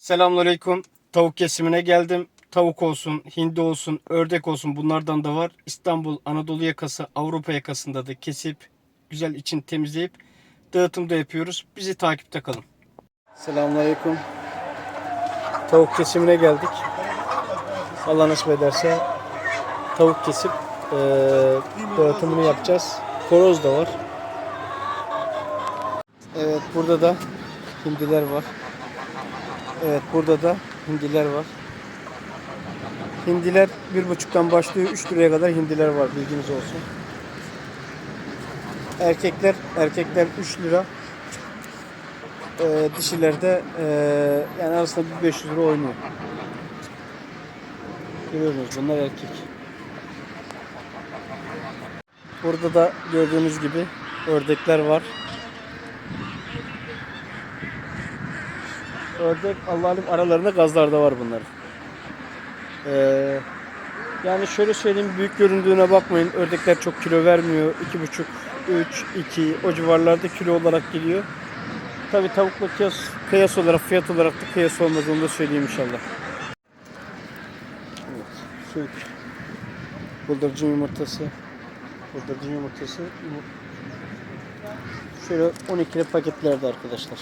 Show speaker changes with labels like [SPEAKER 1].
[SPEAKER 1] Selamünaleyküm. Tavuk kesimine geldim. Tavuk olsun, hindi olsun, ördek olsun bunlardan da var. İstanbul Anadolu yakası, Avrupa yakasında da kesip güzel için temizleyip dağıtım da yapıyoruz. Bizi takipte kalın. Selamünaleyküm. Tavuk kesimine geldik. Allah nasip ederse tavuk kesip eee dağıtımını yapacağız. Horoz da var. Evet burada da hindiler var. Evet burada da hindiler var. Hindiler bir buçuktan başlıyor 3 liraya kadar hindiler var bilginiz olsun. Erkekler erkekler 3 lira. Ee, dişiler de ee, yani arasında bir 500 lira oynuyor. Görüyorsunuz bunlar erkek. Burada da gördüğünüz gibi ördekler var. Ördek Allah'ın aralarında gazlar da var bunların. Ee, yani şöyle söyleyeyim büyük göründüğüne bakmayın. Ördekler çok kilo vermiyor. 2,5, 3, 2 o civarlarda kilo olarak geliyor. Tabi tavukla kıyas, kıyas olarak fiyat olarak da kıyas olmadığını da söyleyeyim inşallah. Evet, süt. Bıldırcın yumurtası. Bıldırcın yumurtası. Şöyle 12'li paketlerde arkadaşlar.